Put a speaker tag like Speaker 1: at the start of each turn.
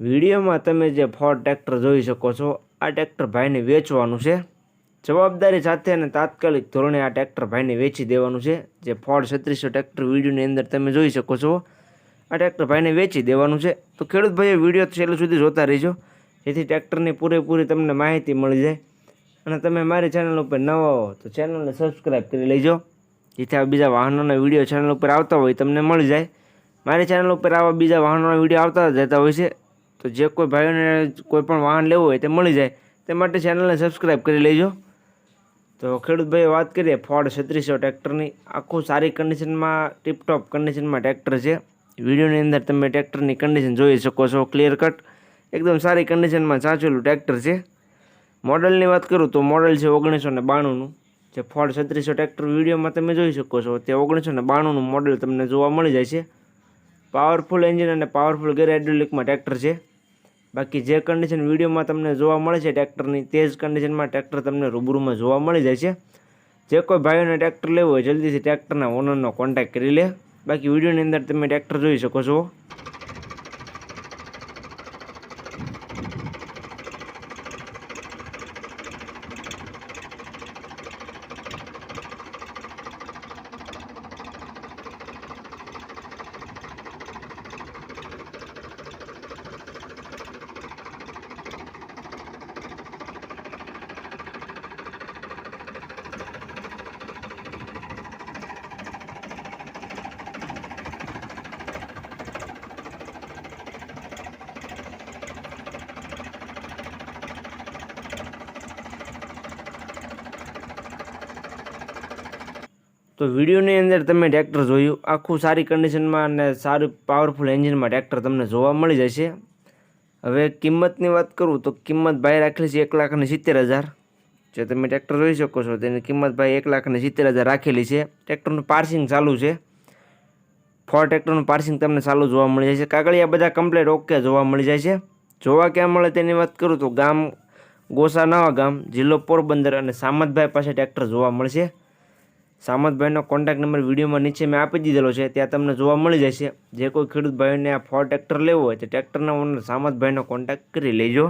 Speaker 1: વિડીયોમાં તમે જે ફોર્ડ ટ્રેક્ટર જોઈ શકો છો, આ ટ્રેક્ટર ભાઈને વેચવાનું છે. જવાબદારી સાથે અને તાત્કાલિક ધોરણે આ ટ્રેક્ટર ભાઈને વેચી દેવાનું છે. જે ફોર્ડ છત્રીસો ટ્રેક્ટર વિડીયોની અંદર તમે જોઈ શકો છો. આ ટ્રેક્ટર ભાઈને વેચી દેવાનું છે. તો ખેડૂત ભાઈએ વીડિયો છેલ્લું સુધી જોતા રહીજો. જેથી ટ્રેક્ટરની પૂરેપૂરી તમને માહિતી મળી જાય. અને તમે મારી ચેનલ ઉપર નવા હો, તો ચેનલને સબસ્ક્રાઈબ કરી લેજો. જેથી આ બીજા વાહનોના વીડિયો ચેનલ ઉપર આવતા હોય, તમને મળી જાય. મારી ચેનલ ઉપર આવા બીજા વાહનોના વીડિયો આવતા જ રહેતા હોય છે. તો જે કોઈ ભાઈઓને કોઈ પણ વાહન લેવું હોય તે મળી જાય. તે માટે ચેનલને સબસ્ક્રાઈબ કરી લેજો. તો ખેડૂત ભાઈ વાત કરીએ ફોર્ડ છત્રીસો ટ્રેક્ટરની આખું સારી કન્ડિશનમાં ટીપટોપ કન્ડિશનમાં ટ્રેક્ટર છે. વિડીયોની અંદર તમે ટ્રેક્ટરની કન્ડિશન જોઈ શકો છો ક્લિયર કટ એકદમ સારી કન્ડિશનમાં સાચવેલું ટ્રેક્ટર છે. મોડલની વાત કરું તો મોડલ છે ઓગણીસો ને બાણુંનું. જે ફોર્ડ છત્રીસો ટ્રેક્ટર વિડીયોમાં તમે જોઈ શકો છો, તે ઓગણીસો ને બાણુંનું મોડલ તમને જોવા મળી જાય છે. પાવરફુલ એન્જિન અને પાવરફુલ ગેર હાઇડ્રોલિકમાં ટ્રેક્ટર છે. બાકી જે કન્ડિશન વિડીયોમાં તમને જોવા મળે છે ટ્રેક્ટરની તે જ કન્ડિશનમાં ટ્રેક્ટર તમને રૂબરૂમાં જોવા મળી જાય છે. જે કોઈ ભાઈઓને ટ્રેક્ટર લેવું હોય, જલ્દીથી ટ્રેક્ટરના ઓનરનો કોન્ટેક્ટ કરી લે. બાકી વિડીયોની અંદર તમે ટ્રેક્ટર જોઈ શકો છો. તો વિડીયોની અંદર તમે ટ્રેક્ટર જોયું, આખું સારી કન્ડિશનમાં અને સારું પાવરફુલ એન્જિનમાં ટ્રેક્ટર તમને જોવા મળી જશે. હવે કિંમતની વાત કરું તો કિંમત ભાઈ રાખેલી છે એક લાખ સિત્તેર હજાર. જે તમે ટ્રેક્ટર જોઈ શકો છો તેની કિંમત ભાઈ એક લાખ અને સિત્તેર હજાર રાખેલી છે. ટ્રેક્ટરનું પાર્સિંગ ચાલુ છે. ફોર ટ્રેક્ટરનું પાર્સિંગ તમને ચાલુ જોવા મળી જાય છે કાગળિયા બધા કમ્પ્લેટ ઓકે જોવા મળી જાય છે જોવા ક્યાં મળે તેની વાત કરું તો ગામ ગોસા નવા ગામ, જિલ્લો પોરબંદર અને સામતભાઈ પાસે ટ્રેક્ટર જોવા મળશે. સામતભાઈનો કોન્ટેક્ટ નંબર વિડીયોમાં નીચે મેં આપી દીધેલો છે, ત્યાં તમને જોવા મળી જશે. જે કોઈ ખેડૂત ભાઈઓને આ ફોર ટ્રેક્ટર લેવો હોય તો ટ્રેક્ટરના ઓનર સામંતભાઈનો કોન્ટેક્ટ કરી લેજો.